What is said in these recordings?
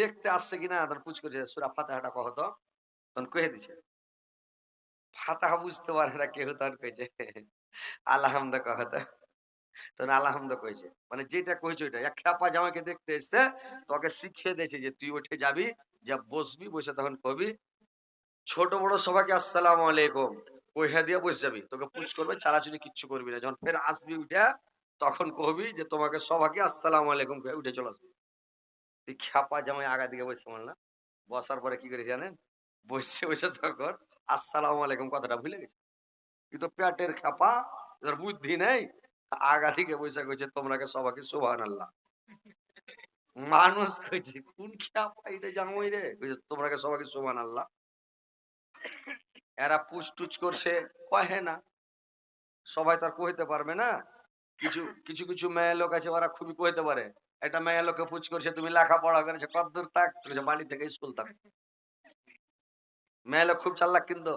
দেখতে আসছে কিনা তখন পুচ করছে সুরা ফাতাহাটা কহ তো। তখন কহে দিছে। ফাতাহা বুঝতে পারে না কেউ, তখন কইছে আলহামদ কহ তো। তখন আলহামদ কইছে। মানে যেটা কইছে ওইটা এক খ্যাপা জামাইকে দেখতে এসছে, তোকে শিখিয়ে দিয়েছে যে তুই উঠে যাবি, যা বসবি, বসে তখন কবি। ছোট বড় সবাইকে, আসসালাম আলাইকুম। কইহা দিয়ে বসে যাবি। তোকে পুচ করবে, চালাচুলি কিচ্ছু করবি না। যখন ফের আসবি উঠে, তখন কবি যে তোমাকে সবাইকে, আসসালাম আলাইকুম উঠে চলে আসবি। এই খ্যাপা জামাই আগা দিকে বসছে না? বসার পরে কি করে জানেন? বসে বসে তখন আসসালামু আলাইকুম কথাটা ভুলে গেছে। কিন্তু পেটের খ্যাপা এর বুদ্ধি নেই। আগা থেকে বসে কইছে তোমরাকে সবাইকে সুবহান আল্লাহ মানুষ কইছে, কোন খ্যাপা এটা জামাই রে? কইছে তোমরাকে সবাইকে সুবহান আল্লাহ এরা পুষ্টুচ করছে, কহে না। সবাই তার কহিতে পারবে না। কিছু কিছু কিছু মেয়ে লোক আছে, ওরা খুবই কইতে পারে। একটা মেয়ে লোকে পুচ করছে তুমি লেখাপড়া করেছ কত দূর থাক বলেছে, বাড়ি থেকে স্কুল থাক মেয়ে লোক খুব চাল্লাক কিন্তু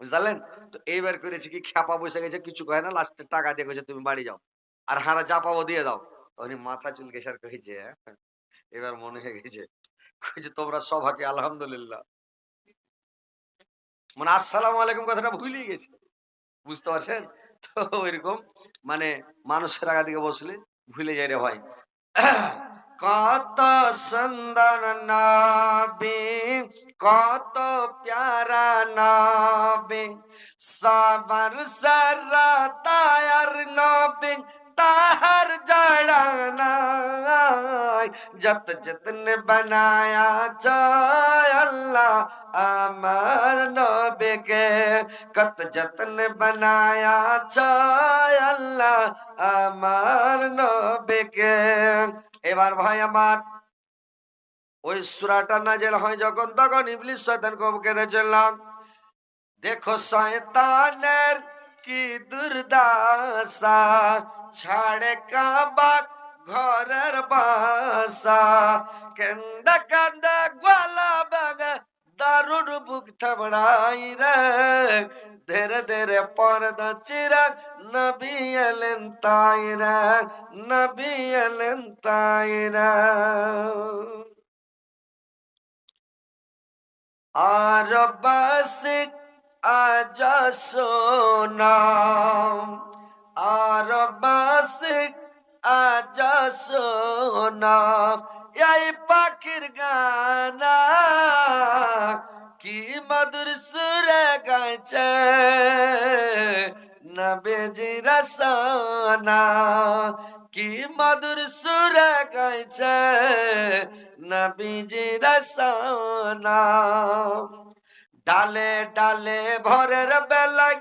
বুঝলেন? তো এইবার করেছে কি খ্যাপা বসে গেছে কিছু কয় না লাস্টে টাকা দিয়ে গেছে তুমি বাড়ি যাও। আর হারা যা পাবো দিয়ে দাও। তখন মাথা চুল গেছে আর "হ্যাঁ, এবার মনে হয়ে গেছে কইছে তোমরা সবাকে আলহামদুলিল্লাহ। মানে আসসালামু আলাইকুম কথাটা ভুলেই গেছে বুঝতে পারছেন? তো ওইরকম মানে মানুষের আগা দিকে বসলে ভুলে যায় রে ভাই। কত সুন্দর নবী কত প্যারা নবী। সবার সারা তায়ার নবী তাহার জড়ানাই যত যতন বানায়া আল্লাহ আমার নবীকে, কত যতন বানায়া আল্লাহ আমার নবীকে। এবার ভাই আমার, ওই সুরাটা নাজেল হয় যখন, তখন ইবলিস শয়তান কম কেঁদে চললাম দেখো শয়তানের কি দুর্দাসা ছাড়ে কাবা ঘরের বাসা। কেন্দা কান্দা গলা বাগা, দারুণ বুক থাবড়াই রে। ধীরে ধীরে পর্দা চিরাগ, নবী এলেন তাই রে, নবী এলেন তাই রে। আর বাসিক আজ সোনাম আর বাসিক আজ সোনাম এই পাখির গানা কি মধুর সুরে গাইছে? নবেজি রসানা কি মধুর সুরে গাইছে? নবীজি রসানা। ডালে ডালে ভরের বেলায়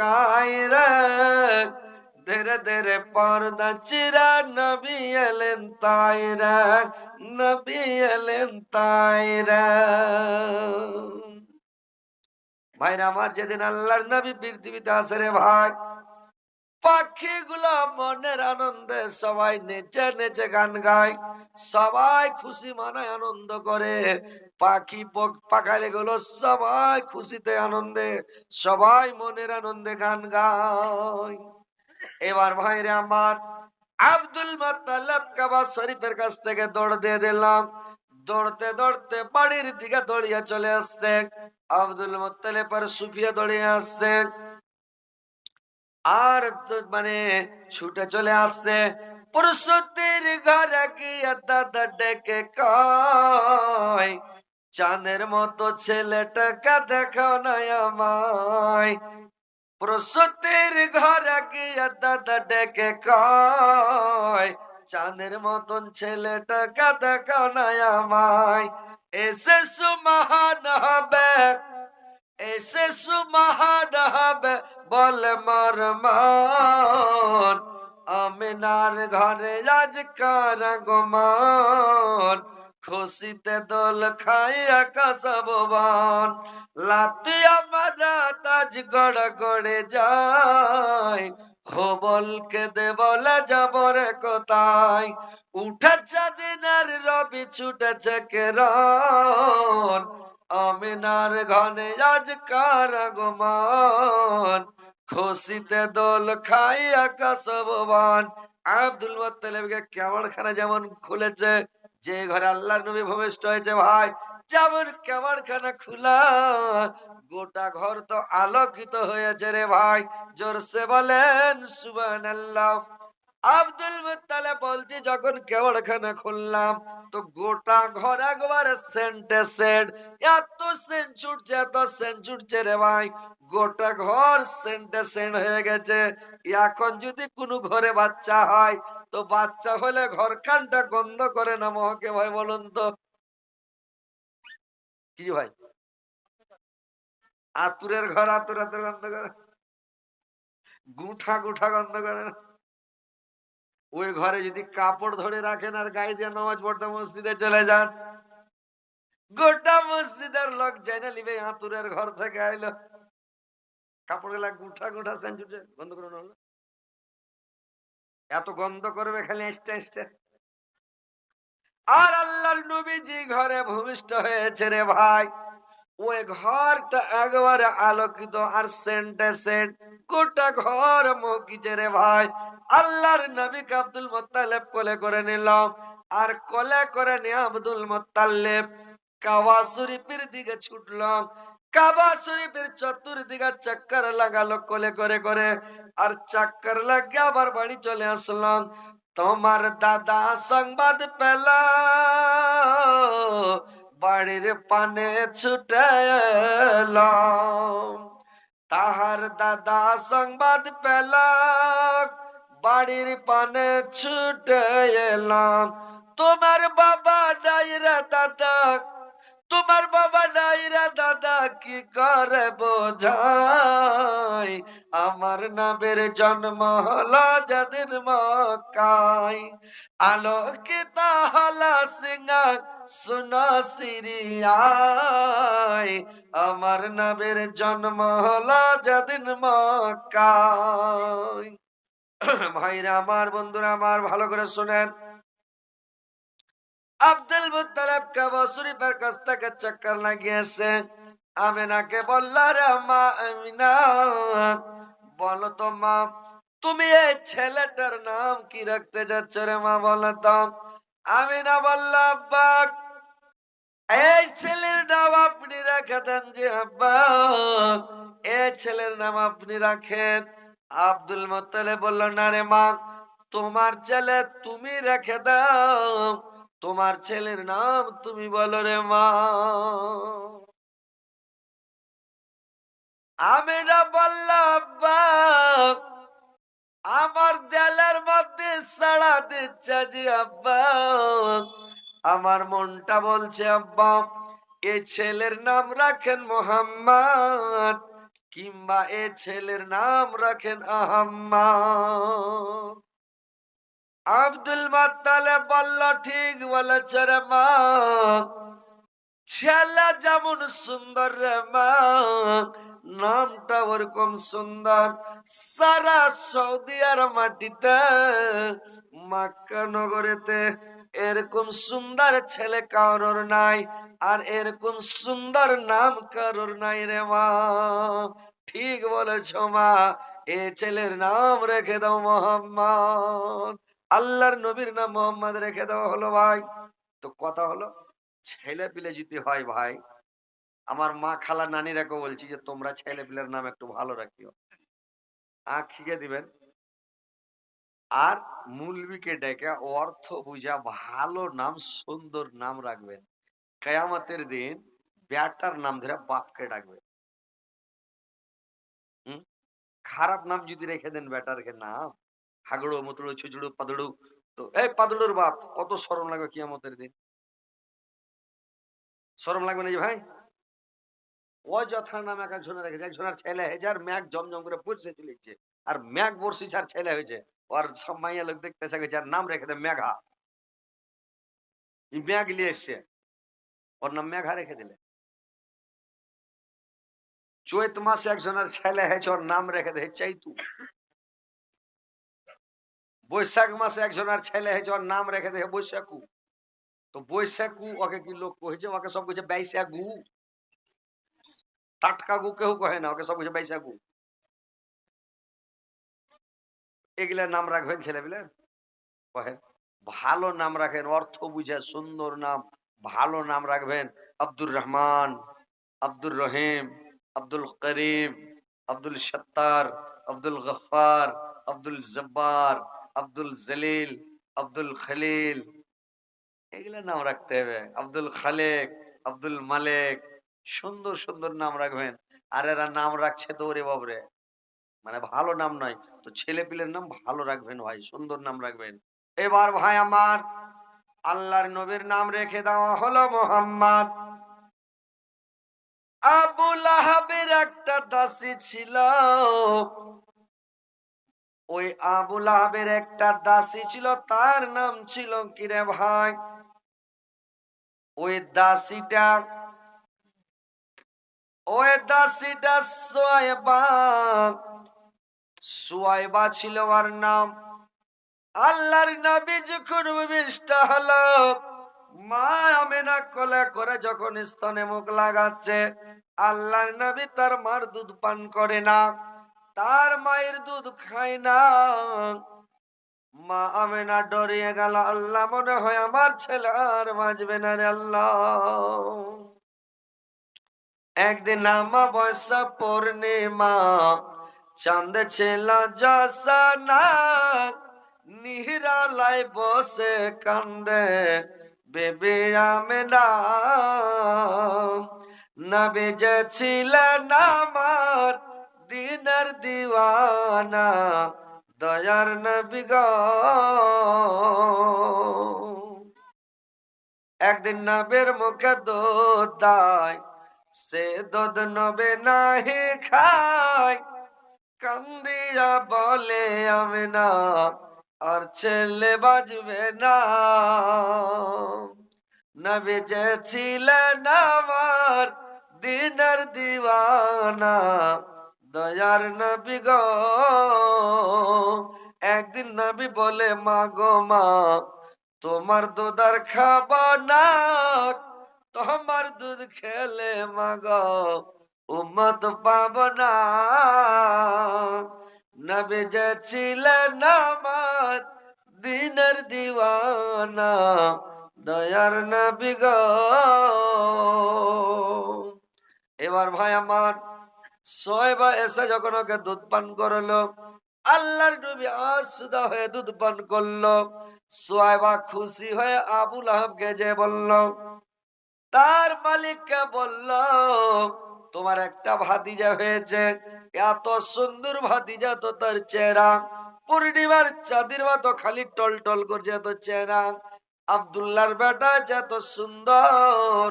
গাই রে। ধীরে ধীরে পর্দা চিরা নবী এলেন তাইরা নবী এলেন তাইরা ভাইরা, আমার যেদিন আল্লাহর নবী পৃথিবীতে আসে রে ভাই পাখিগুলো মনের আনন্দে সবাই নেচে নেচে গান গায়। সবাই খুশি মানায় আনন্দ করে। পাখি পক- পাখালে গুলো সবাই খুশিতে আনন্দে। সবাই মনের আনন্দে গান গায়। এবার ভাইরে আমার আব্দুল মাতালাব কাবা শরীফের কাছ থেকে দৌড় দিয়ে দিলাম। দৌড়তে দৌড়তে বাড়ির দিকে দৌড়িয়ে চলে আসছে। আব্দুল মোত্তালেবের সুফিয়া দৌড়িয়ে আসছে। আর মানে ছুটে চলে আসছে। প্রসূতির ঘরে গিয়ে দাদা ডেকে কয়, চাঁদের মতো ছেলেটাকে দেখো না আমায়। প্রসূতির ঘরে গিয়ে দাদা ডেকে কয়, চাঁদের মতন ছেলেটাকে দেখো না আমায়। এসে সুমহান হবে এসে সুমহান হবে বলে মর মান আমিনার ঘরে আজ কারাগমান খুশিতে দোল খাইয়া কাসববান লাতিয়া মারা তাজ গড় গড়ে যায় হবলকে দে বলে যাবরে কোথায় উঠেছে দিনের রবি ছুটেছে কেরন আমিনার ঘনে আজ কার কারাগমান খুশিতে দোল খাইয়া কাসববান আব্দুল মোত্তালেবকে কেমনখানা যেমন খুলেছে, যে ঘরে আল্লাহর নবী ভূমিষ্ঠ হয়েছে ভাই, যেমন কেমনখানা খোলা। গোটা ঘর তো আলোকিত হয়েছে রে ভাই, জোরসে বলেন, সুবহানাল্লাহ। আব্দুল মুত্তালিব বলছে, যখন কেবড়খানা খুললাম, তো গোটা ঘর একবার সেন্টে সেন্ট। এত সেন্ট ছুটছে, এত সেন্ট ছুটছে রে ভাই। গোটা ঘর সেন্টে সেন্ট হয়ে গেছে। এখন যদি কোনো ঘরে বাচ্চা হয়, তো বাচ্চা হলে ঘর খানটা গন্ধ করে না মহকে ভাই, বলুন তো। কি ভাই? আতুরের ঘর আতুর আতুর গন্ধ করে। গুঠা গুঠা গন্ধ করে না? ওই ঘরে যদি কাপড় ধরে রাখেন আর গায়ে দিয়ে নামাজ পড়তে মসজিদে চলে যান। গোটা মসজিদের লোক জেনে নিবে আতুরের ঘর থেকে আইলো। কাপড়গুলা গুঠা গুঠা সেঞ্চুটে বন্ধ করে নাহলে এত গন্ধ করবে খালি এসতে এসতে আর আল্লাহর নবীজি ঘরে ভূমিষ্ঠ হয়েছে রে ভাই। ওই ঘরটা একবারে আলোকিত আর সেন্টে সেন্ট। গোটা ঘর মকিছে রে ভাই। আল্লাহর নবীকে আব্দুল মোত্তালেব কোলে করে নিলাম আর কোলে করে নিয়ে আব্দুল মোত্তালেব কাবা শরীফের দিকে ছুটলাম কাবা শরীফের চতুর্দিকে চক্কর লাগালো কোলে করে করে আর চক্কর লাগিয়ে আবার বাড়ি চলে আসলাম তোমার দাদা সংবাদ পেল। বাড়ির পানে ছুটেললাম তাহার দাদা সংবাদ পেল বাড়ির পানে ছুটে তোমার বাবা নাই দাদা, তোমার বাবা নাই দাদা, কি করে বোঝাই? আমার নামের জন্ম হলো যেদিন মকাই আলোকিত হলো সিংহ সুনা সিরিয়াই আমার নামের জন্ম হলো যেদিন মকাই ভাইরা আমার, বন্ধুরা আমার, ভালো করে শোনেন। আব্দুল মুত্তালিব কাবা শরীফের কাছ থেকে চক্কর লাগিয়েছে আমিনাকে বলল, রে মা আমিনা বলো তো মা, তুমি এই ছেলেটার নাম কি রাখতে যাচ্ছ রে মা বলো তো? আমি না বলল, আব্বা, এই ছেলের নাম আপনি রেখে দেন যে আব্বা এই ছেলের নাম আপনি রাখেন। আব্দুল মোত্তালে বলল, না রে মা, তোমার ছেলে তুমি রেখে দাও, তোমার ছেলের নাম তুমি বলো রে মা। আমি না বললাম আমার দেলের মধ্যে সাড়া দিচ্ছে যে আব্বা। আমার মনটা বলছে, আব্বা, এ ছেলের নাম রাখেন মোহাম্মদ, কিংবা এ ছেলের নাম রাখেন আহম্মদ। আব্দুল মাত্তালে বলল, ঠিক বলেছ রে মা ছেলে যেমন সুন্দর রে মা, নামটা ওরকম সুন্দর। সারা সৌদি আর মাটিতে, মাক্কা নগরেতে এরকম সুন্দর ছেলে কারোর নাই, আর এরকম সুন্দর নাম কারোর নাই রে মা। ঠিক বলেছ মা, এ ছেলের নাম রেখে দাও মোহাম্মদ। আল্লাহর নবীর নাম মোহাম্মদ রেখে দেওয়া হলো ভাই। তো কথা হলো? ছেলে পিলে যদি হয় ভাই, আমার মা খালা নানিরাকে বলছি যে, তোমরা ছেলে পিলের নাম একটু ভালো রাখিও। আখ খিকে দিবেন। আর মুলবিকে ডেকে অর্থ বুঝা ভালো নাম, সুন্দর নাম রাখবেন। কেয়ামতের দিন ব্যাটার নাম ধরে বাপকে ডাকবে। খারাপ নাম যদি রেখে দেন ব্যাটারকে নাম হাগড়ো, মতড়ো, ছুচড়ো, পাদড়ু, তো এই পাদড়ুর বাপ, কত সরম লাগবে কিয়ামতের দিন। সরম লাগবে না যে ভাই? অযথার নাম এক একজনের রেখেছে একজনের ছেলে হয়েছে আর ম্যাগ জমজম করে পড়ছে চলেছে আর ম্যাগ বর্ষি আর ছেলে হয়েছে, ওর সব মাইয়া লোক দেখতেছে গেছে আর নাম রেখে দেয় মেঘা ম্যাগ নিয়ে এসছে, ওর নাম মেঘা রেখে দিলে। চৈত মাসে একজনের ছেলে হয়েছে, ওর নাম রেখে দেয় চাইতু বৈশাখ মাসে একজনের ছেলে হয়েছে, ওর নাম রেখে দেয় বৈশাখু। তো বৈশাখু ওকে কি লোক কহেছে ওকে সব কিছু বাইশাগু টাটকা গু কেউ কহে না ওকে সব কিছু বাইশাগু এগুলা নাম রাখবেন ছেলেপিলে কহেন ভালো নাম রাখেন অর্থ বুঝে সুন্দর নাম ভালো নাম রাখবেন আব্দুর রহমান আব্দুর রহিম আব্দুল করিম আব্দুল সত্তার আব্দুল গফার আব্দুল জব্বার আব্দুল জলিল আব্দুল খলিল এগুলা নাম রাখতে হবে। আব্দুল খালেক, আব্দুল মালেক, সুন্দর সুন্দর নাম রাখবেন। আর এরা নাম রাখছে ওরে বাবরে মানে ভালো নাম নয়। তো ছেলে পিলের নাম ভালো রাখবেন ভাই, সুন্দর নাম রাখবেন। এবার ভাই আমার, আল্লাহর নবীর নাম রেখে দেওয়া হলো মোহাম্মদ। আবুল আহাবের একটা দাসী ছিল। ওই আবুল আহাবের একটা দাসী ছিল, তার নাম ছিল কিরে ভাই? ওই দাসীটা ওই দাসীটা সোয়েবা সোয়াইবা ছিল ওর নাম আল্লাহর নবী যখন বিষ্ট হলো, মা আমেনা কোলে করে যখন স্তনে মুখ লাগাচ্ছে, আল্লাহর নবী তার মার দুধ পান করে না, তার মায়ের দুধ খায় না। মা আমেনা ডরিয়ে গেল, আল্লাহ, মনে হয় আমার ছেলে আর বাঁচবে না রে আল্লাহ। একদিন আমা বয়সা পূর্ণিমা, চাঁদ ছিল নিহরালাই বসে কান্দে বেবি আমেনা। নবে যে ছিলেন আমার দিনের দিওয়ানা দয়ার নবী গো। একদিন নবের মুখে দুধ দেয় সে দুধ নবে নাহি খায়। কান্দিয়া বলে আমি না আর ছেলে বাজবে না। নবী যে ছিলেন আমার দিনের দিওয়ানা দয়ার নবী গো। একদিন নবী বলে, মা গো মা, তোমার দুধার খাবা না। তোমার দুধ খেলে মা গো উম্মত পাব না। নবী যে ছিলেন আমার দিনের দিওয়ানা, দয়ার নবী গো। এবার ভাই আমার ছয়বা এসে যখন ওকে দুধ পান করল, আল্লাহর নবী আসুদা হয়ে দুধ পান করল সোয়াইবা খুশি হয়ে আবুল আহাবকে যে বলল, তার মালিককে বলল, তোমার একটা ভাতিজা হয়েছে, এত সুন্দর ভাতিজা তো তার চেহারা, পূর্ণিমার চাঁদের মতো খালি টল টল করছে এত চেহারা, আবদুল্লাহর বেটা যে এত সুন্দর,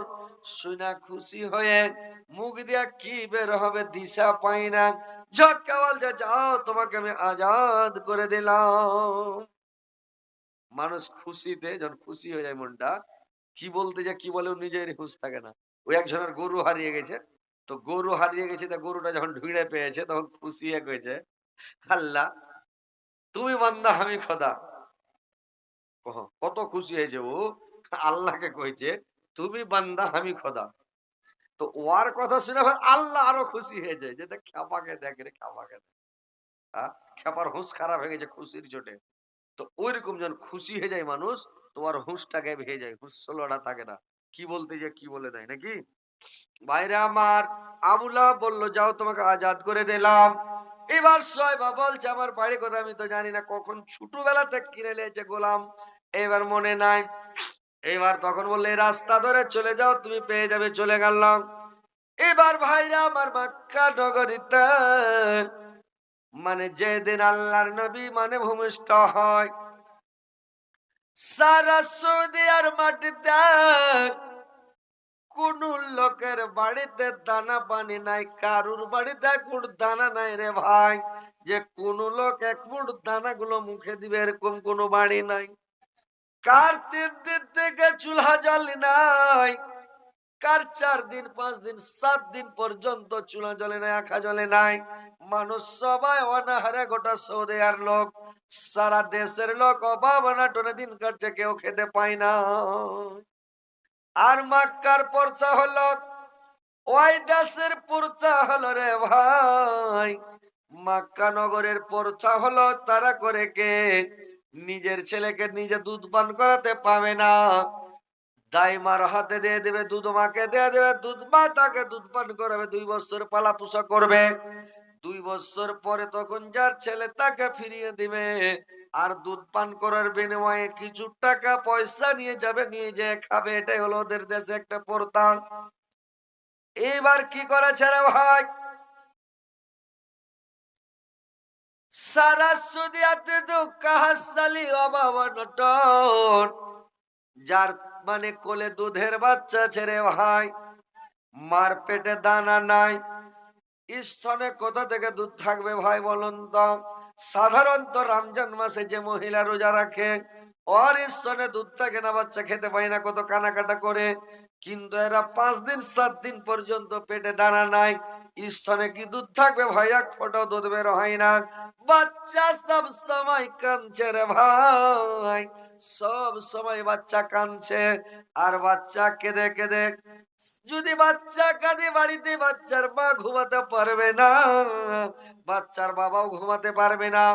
শুনা খুশি হয়ে মুখ দিয়া কি বের হবে দিশা পাই না। ঝক্কা বলছে যাও, তোমাকে আমি আজাদ করে দিলাম। মানুষ খুশিতে, যখন খুশি হয়ে যায় মনটা, কি বলতে যায়, কি বলে নিজের হুঁশ থাকে না। ওই একজনের গরু হারিয়ে গেছে। তো গরু হারিয়ে গেছে, তা গরুটা যখন ঢুঁড়ে পেয়েছে, তখন খুশি এক হয়েছে। আল্লাহ, তুমি বান্দা আমি খোদা। কত খুশি হয়েছে ও। আল্লাহকে কইছে, তুমি বান্দা আমি খোদা। তো ওর কথা শুনে আল্লাহ আরও খুশি হয়ে যায় যে, দেখ, খেপাকে দেখ রে, খেপাকে দেখ। হ্যাঁ খারাপ হয়ে গেছে খুশির চোটে তো ওইরকম যখন খুশি হয়ে যায় মানুষ, তো আর হুঁশটা হয়ে যায়, হুঁশ ষোলোটা থাকে না। কি বলতে যে কি বলে দেয়, নাকি? বাইরে আমার আবুলা বলল, যাও, তোমাকে আজাদ করে দিলাম। এবার সয়বা বলছে আমার বাড়ি কথা আমি তো জানি না, কখন ছোটবেলা থেকে কিনে নিয়েছে গোলাম? এবার মনে নাই। এবার তখন বললে রাস্তা ধরে চলে যাও, তুমি পেয়ে যাবে, চলে গেলাম। এবার ভাইরা আমার মাক্কা নগরীতে মানে যেদিন আল্লাহর নবী মানে ভূমিষ্ঠ হয়, সারা সৌদি আর মাটিতে কোন লোকের বাড়িতে দানা পানি নাই, কারুর বাড়িতে মুঠ দানা নাই রে ভাই। যে কোন লোক এক মুঠ দানা গুলো মুখে দিবে, এরকম কোন বাড়ি নাই। কার তিন দিন থেকে চুলা জ্বালি নাই? কার চার দিন, পাঁচ দিন, সাত দিন পর্যন্ত চুলা জ্বলে নাই, আখা জ্বলে নাই? মানুষ সবাই অনাহারে গোটা সৌদি আর লোক, সারা দেশের লোক অভাব অনাটনে দিন কাটছে, কেউ খেতে পায় না। আর মাক্কার পর্চা হলো, ওই দেশের পর্চা হলো রে ভাই। মাক্কা নগরের পর্চা হলো, তারা করে কে? নিজের ছেলেকে নিজে দুধ পান করাতে পাবে না। দাইমার হাতে দিয়ে দেবে, দুধ মাকে দিয়ে দেবে, দুধ মা তাকে দুধ পান করাবে, দুই বছর পালা পোষা করবে। দুই বছর পরে তখন যার ছেলে তাকে ফিরিয়ে দিবে। আর দুধ পান করার বিনিময়ে কিছু টাকা পয়সা নিয়ে যাবে, নিয়ে যে খাবে। এটাই হলো ওদের দেশে একটা প্রথা এবার কি করেছে রে ভাই? সারা সুদিয়াতে দুঃখ হাসালি অভাব নটন যার মানে কোলে দুধের বাচ্চা ছেড়ে ভাই, মার পেটে দানা নাই। স্তনে কোথা থেকে দুধ থাকবে ভাই বলুন তো? সাধারণত রমজান মাসে যে মহিলা রোজা রাখে, ওর স্তনে দুধ থাকে না, বাচ্চা খেতে পায় না, কত কানাকাটা করে। কিন্তু এরা পাঁচ দিন, সাত দিন পর্যন্ত পেটে দানা নাই। স্তনে কি দুধ থাকবে ভাই? এক ফোটাও দুধ বের হয় না। বাচ্চা সব সময় কাঁদছে রে ভাই। সব সময় বাচ্চা কাঁদছে। আর বাচ্চা কেঁদে কেঁদে, যদি বাচ্চা কাঁদে, বাড়িতে বাচ্চার মা ঘুমাতে পারবে না। বাচ্চার বাবাও ঘুমাতে পারবে না।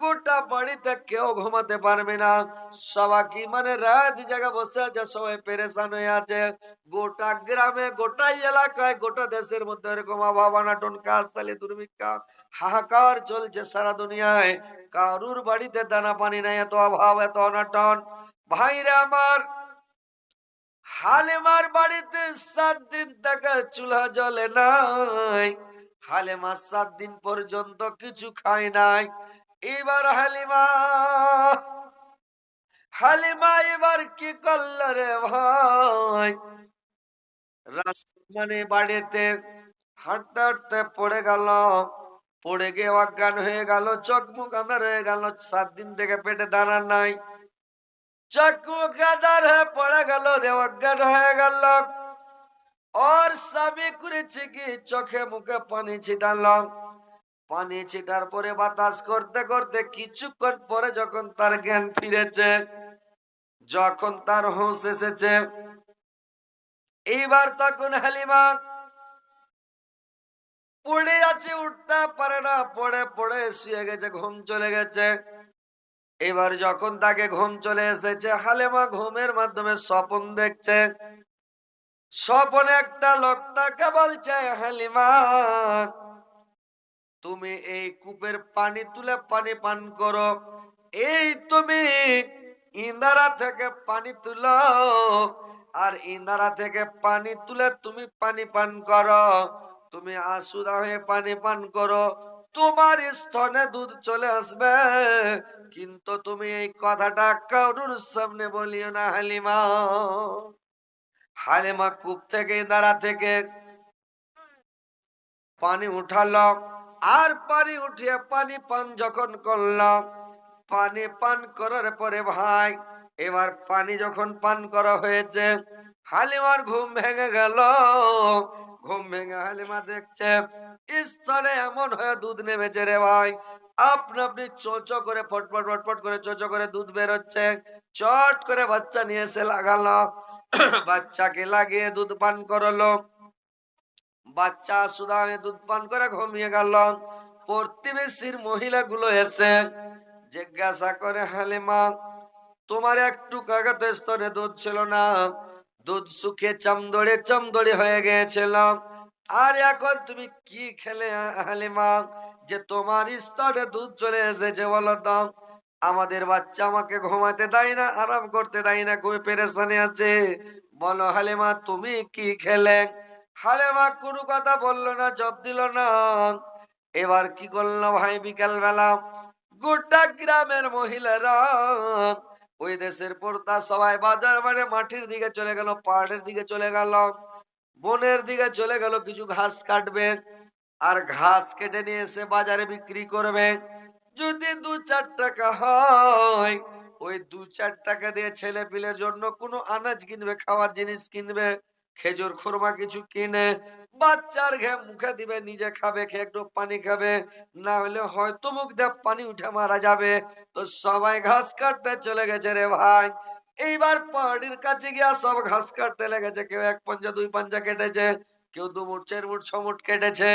গোটা বাড়িতে কেউ ঘুমাতে পারবে না। সবাই মানে রাত জায়গা বসে আছে, সবাই পেরেশান হয়ে আছে। গোটা গ্রামে, গোটা এলাকায়, গোটা দেশের মধ্যে এরকম অভাব অনাটন কাজ চালে দুর্ভিক্ষা, হাহাকার চলছে সারা দুনিয়ায়। কারুর বাড়িতে দানা পানি নাই, এত অভাব এত অনাটন। ভাইরা আমার, হালেমার বাড়িতে সাত দিন টাকা চুলা জ্বলে নাই। হালেমা সাত দিন পর্যন্ত কিছু খায় নাই। এবার হালিমা হালিমা এবার কি করল রে ভাই? মানে বাড়িতে হাঁটতে হাঁটতে পড়ে গেল, পড়ে গিয়ে অজ্ঞান হয়ে গেল চোখ মুখ আন্ধার হয়ে গেল, সাত দিন থেকে পেটে দাঁড়ান নাই। চোখ মুখ আন্ধার হয়ে পড়ে গেল অজ্ঞান হয়ে গেল। ওর স্বামী করেছে কি? চোখে মুখে পানি ছিটালাম পানি ছিটার পরে বাতাস করতে করতে কিছুক্ষণ পরে যখন তার জ্ঞান ফিরেছে, যখন তার হুঁশ এসেছে, এইবার তখন হালিমা পড়ে আছে, উঠতে পারে না, পড়ে পড়ে শুয়ে গেছে, ঘুম চলে গেছে। এবার যখন তাকে ঘুম চলে এসেছে, হালেমা ঘুমের মাধ্যমে স্বপন দেখছে। স্বপনে একটা লোক তাকে বলছে, হালিমা তুমি এই কূপের পানি তুলে পানি পান করো। এই তুমি ইন্দারা থেকে পানি তুলো, আর ইন্দারা থেকে পানি তুলে তুমি পানি পান করো। তুমি আসুদা হয়ে পানি পান করো। তোমার স্তনে দুধ চলে আসবে, কিন্তু তুমি এই কথাটা কারুর সামনে বলিও না, হালিমা। হালিমা কূপ থেকে ইন্দারা থেকে পানি উঠালো। আর পানি উঠিয়ে পানি পান যখন করলাম, পানি পান করার পরে ভাই, এবার পানি যখন পান করা হয়েছে, হালিমার ঘুম ভেঙে গেল। ঘুম ভেঙে হালিমা দেখছে, স্তনে এমন হয়ে দুধ নেমেছে রে ভাই। আপনি আপনি চোচ করে ফটফট ফটফট করে চোচ করে দুধ বেরোচ্ছে চট করে বাচ্চা নিয়ে এসে লাগালো। বাচ্চাকে লাগিয়ে দুধ পান করল। বাচ্চা সুদা দুধ পান করে ঘুমিয়ে গেল। প্রতিবেশীর মহিলাগুলো এসে জিজ্ঞাসা করে, হালিমা, তোমার একটু কাগত স্তরে দুধ ছিল না? দুধ শুকিয়ে চামদড়ে চামদড়ে হয়ে গিয়েছিল। আর এখন তুমি কি খেলে, হালিমা, যে তোমার স্তরে দুধ চলে এসেছে বলো তো? আমাদের বাচ্চা আমাকে ঘুমাতে দেয় না, আরাম করতে দেয় না, খুবই পেরেশানি আছে। বলো, হালিমা, তুমি কি খেলে? হালেমা কোনো কথা বলল না, জব দিল না। এবার কি করল ভাই বিকাল বেলা গোটা গ্রামের মহিলারা ওই দেশের পর্দা সবাই বাজার মানে মাটির দিকে চলে গেল পাহাড়ের দিকে চলে গেল। বনের দিকে চলে গেল, কিছু ঘাস কাটবে আর ঘাস কেটে নিয়ে এসে বাজারে বিক্রি করবে। যদি দু চার টাকা হয়, ওই দু চার টাকা দিয়ে ছেলে পিলের জন্য কোনো আনাজ কিনবে, খাওয়ার জিনিস কিনবে। খেজুর খুরমা কিছু কিনে, বাচ্চার ঘে মুখে দিবে, নিজে খাবে, খেয়ে একটু পানি খাবে, না হলে হয়তো মুখ দিয়ে পানি উঠে মারা যাবে। তো সবাই ঘাস কাটতে চলে গেছে রে ভাই। এইবার পাহাড়ির কাছে গিয়া সব ঘাস কাটতে লেগেছে। কেউ এক পাঞ্জা, দুই পাঞ্জা কেটেছে, কেউ দু মুঠ, চার মুঠ, ছ মুঠ কেটেছে।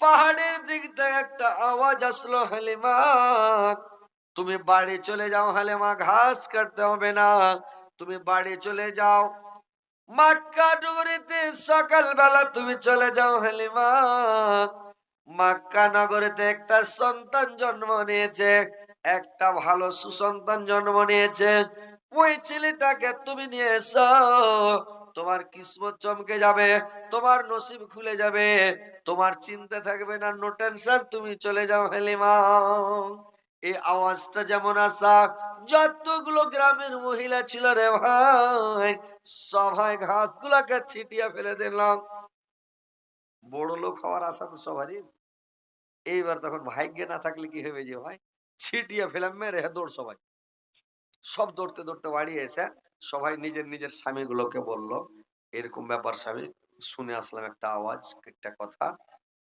পাহাড়ের দিক থেকে একটা আওয়াজ আসলো, হালিমা, তুমি বাড়ি চলে যাও, হালেমা, ঘাস কাটতে হবে না। তুমি বাড়ি চলে যাও। মাক্কা নগরীতে সকালবেলা তুমি চলে যাও হালিমা। মাক্কা নগরীতে একটা সন্তান জন্ম নিয়েছে, একটা ভালো সুসন্তান জন্ম নিয়েছে। ওই ছেলেটাকে তুমি নিয়ে এসো, তোমার কিসমত চমকে যাবে, তোমার নসিব খুলে যাবে, তোমার চিন্তা থাকবে না নো টেনশন তুমি চলে যাও হালিমা। এই আওয়াজটা যেমন আসা, যতগুলো গ্রামের মহিলা ছিল রে ভাই, সবাই ঘাস গুলাকে ছিটিয়ে ফেলে দিলাম। বড় লোক হওয়ার আশা তো সবারই। এইবার তখন ভাগ্যে না থাকলে কি হবে যে ভাই? ছিটিয়ে ফেলাম, মেরে দৌড় সবাই। সব দৌড়তে দৌড়তে বাড়ি এসে সবাই নিজের নিজের স্বামীগুলোকে বলল, এরকম ব্যাপার স্বামী, শুনে আসলাম একটা আওয়াজ, একটা কথা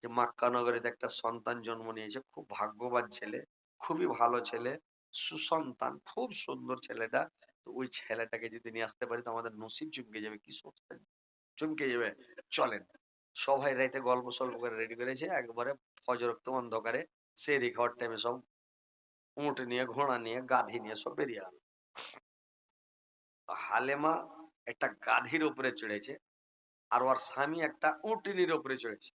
যে মাক্কা নগরীতে একটা সন্তান জন্ম নিয়েছে, খুব ভাগ্যবান ছেলে। খুবই ভালো ছেলে, সুসন্তান, খুব সুন্দর ছেলেটা। তো ওই ছেলেটাকে যদি নিয়ে আসতে পারি, তো আমাদের নসিব চমকে যাবে, কি সত্যি? চমকে যাবে। চলেন, সবাই রাইতে গল্প সল্প করে রেডি করেছে, একবারে ফজরক্ত অন্ধকারে, সেই রেখার টাইমে সব উঁট নিয়ে, ঘোড়া নিয়ে, গাধি নিয়ে সব বেরিয়ে গেল হালেমা একটা গাধির উপরে চড়েছে, আর ওর স্বামী একটা উটনির উপরে চড়েছে।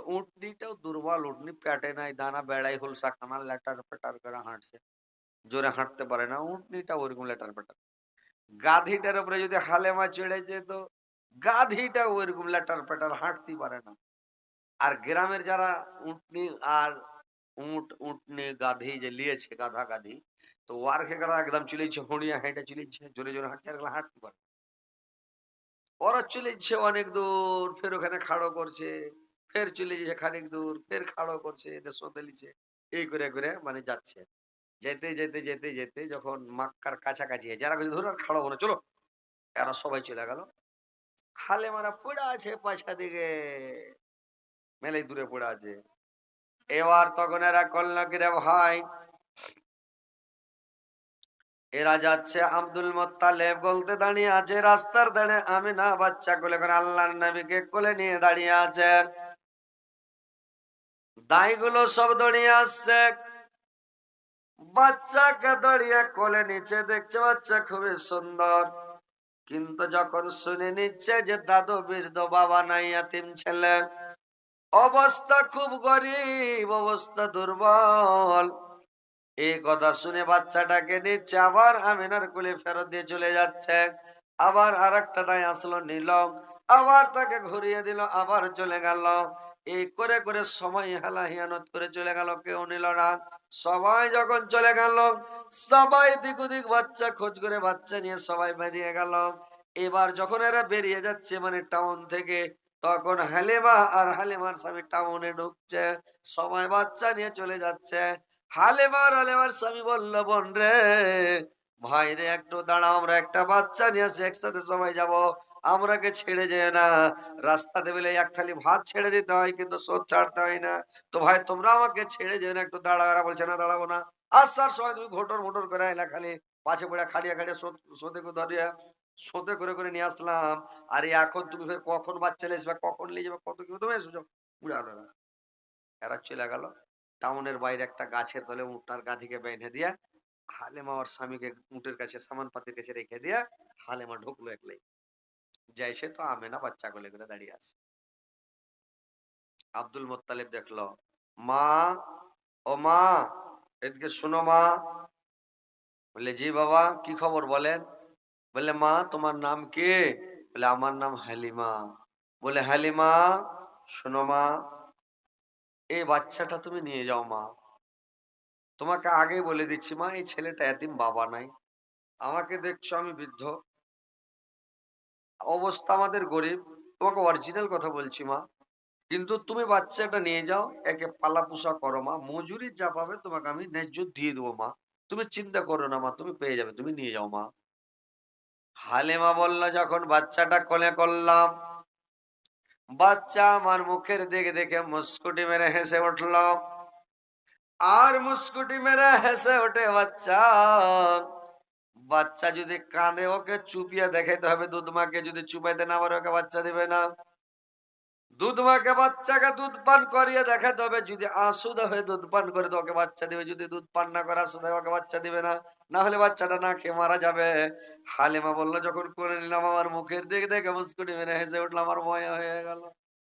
তো উটনিটাও দুর্বল, উটনি পেটে নাই, দানা বেড়াই হুলসা খানা লেটার পেটার করে হাঁটছে। জোরে হাঁটতে পারে না উটনিটা ওরকম লেটার পেটার। গাধিটার উপরে যদি হালেমা চড়েছে তো গাধিটা ওরকম লেটার পেটার হাঁটতে পারে না। আর গ্রামের যারা উটনি আর উট, উটনি, গাধি যে লিয়েছে, গাধা গাধি, তো ওয়ার খেকরা একদম চলেছে, হড়িয়া হেঁটে চলেছে, জোরে জোরে হাঁটতে আর হাঁটতে পারে। ওরা চলেছে, অনেক দূর, ফের ওখানে খাড়ো করছে। ফের চলে যাচ্ছে খানিক দূর, ফের খাড়ো করছে, এদের সোতে লিছে এই করে করে মানে যাচ্ছে। যেতে যেতে যেতে যেতে যখন মাক্কার কাছাকাছি যারা কিছু ধরুন খাড়ো বলে চলো। এরা সবাই চলে গেল। হালে মারা পড়ে আছে পাশা দিকে মেলে দূরে পড়ে আছে। এবার তখন এরা করল কি রে ভাই, এরা যাচ্ছে আব্দুল মোত্তালেব গলতে দাঁড়িয়ে আছে, রাস্তার ধারে আমি না বাচ্চা কোলে করে আল্লাহর নবীকে কোলে নিয়ে দাঁড়িয়ে আছে। দাইগুলো সব দাঁড়িয়ে আসছে। বাচ্চাকে দাঁড়িয়ে কোলে নিচে দেখছে, বাচ্চা খুবই সুন্দর। কিন্তু যখন শুনে নিচ্ছে যে দাদু, বৃদ্ধ, বাবা নাই, এতিম ছেলে, অবস্থা খুব গরিব, অবস্থা দুর্বল। এই কথা শুনে বাচ্চাটাকে নিচ্ছে, আবার আমিনার কুলে ফেরত দিয়ে চলে যাচ্ছে। আবার আর একটা দায় আসলো, নিল। আবার তাকে ঘুরিয়ে দিল, আবার চলে গেল। এই করে করে সময় হেলা হিয়ানত করে চলে গেল কেউ নিল না। সবাই যখন চলে গেল, সবাই দিক ওদিক বাচ্চা খোঁজ করে বাচ্চা নিয়ে সবাই বেরিয়ে গেল। এবার যখন এরা বেরিয়ে যাচ্ছে মানে টাউন থেকে, তখন হালেমা আর হালেমার স্বামী টাউনে ঢুকছে। সবাই বাচ্চা নিয়ে চলে যাচ্ছে। হালেমার হালেমার স্বামী বলল, বোন রে, ভাই রে, একটু দাঁড়াও, আমরা একটা বাচ্চা নিয়ে আসি, একসাথে সবাই যাব। আমরাকে ছেড়ে যায় না। রাস্তাতে বেলে এক থালি ভাত ছেড়ে দিতে হয়, কিন্তু সোদ ছাড়তে হয় না। তো ভাই, তোমরা আমাকে ছেড়ে যেও না, একটু এরা বলছে, না, দাঁড়াবো না। আসার সময় তুমি ঘোটর মোটর করে এলা খালি, পাছে পড়ে খাড়িয়া খাড়িয়া সোতে ধরিয়া সোতে করে করে নিয়ে আসলাম। আর এখন তুমি ফের কখন বাচ্চা আসবে কখন নিয়ে যাবে, কত কি, তুমি এসেছ? উড়ানো না এরা চলে গেল। টাউনের বাইরে একটা গাছের তলে উঁটার গাধিকে বেঁধে দিয়া, হালেমা ওর স্বামীকে উঁটের কাছে সামান পাতির কাছে রেখে দিয়া, হালেমা ঢুকলো একলাই। যাইছে, তো আমেনা বাচ্চা কোলে করে দাঁড়িয়ে আছে। আব্দুল মোত্তালেব দেখল, মা, ও মা, এদিকে শুনো মা। বলে জি বাবা, কি খবর বলেন? বলে মা, তোমার নাম কি? বলে আমার নাম হালিমা। বলে হালিমা, শোনো মা, এই বাচ্চাটা তুমি নিয়ে যাও মা। তোমাকে আগে বলে দিচ্ছি মা, এই ছেলেটা এতিম বাবা নাই। আমাকে দেখছ আমি বৃদ্ধ। অবস্থা আমাদের গরিব। তোমাকে অরিজিনাল কথা বলছি মা। কিন্তু তুমি বাচ্চাটা নিয়ে যাও, একে পালা পোষা করো মা। মজুরি যা পাবে তোমাকে আমি ন্যায্য দিয়ে দেবো মা। তুমি চিন্তা করো না মা, তুমি পেয়ে যাবে, তুমি নিয়ে যাও মা। হালেমা বলল, যখন বাচ্চাটা কোলে করলাম, বাচ্চা আমার মুখের দিকে দেখে মুস্কুটি মেরে হেসে উঠল। আর মুস্কুটি মেরে হেসে ওঠে বাচ্চা। বাচ্চা যদি কাঁদে, ওকে চুপিয়ে দেখাইতে হবে দুধ যদি চুপাইতে না পারে, ওকে বাচ্চা দিবে না। দুধ বাচ্চাকে দুধ পান করিয়ে দেখাতে হবে। যদি আসুদা হয়ে দুধ পান করে, তো ওকে বাচ্চা দিবে। যদি দুধ পান না করে আসুদা ওকে বাচ্চা দিবে না। না হলে বাচ্চাটা না খেয়ে মারা যাবে। হালিমা বলল, যখন করে নিলাম আমার মুখের দিকে দেখে মুস্কুটি মেরে হেসে উঠলাম, আমার ময়া হয়ে গেল।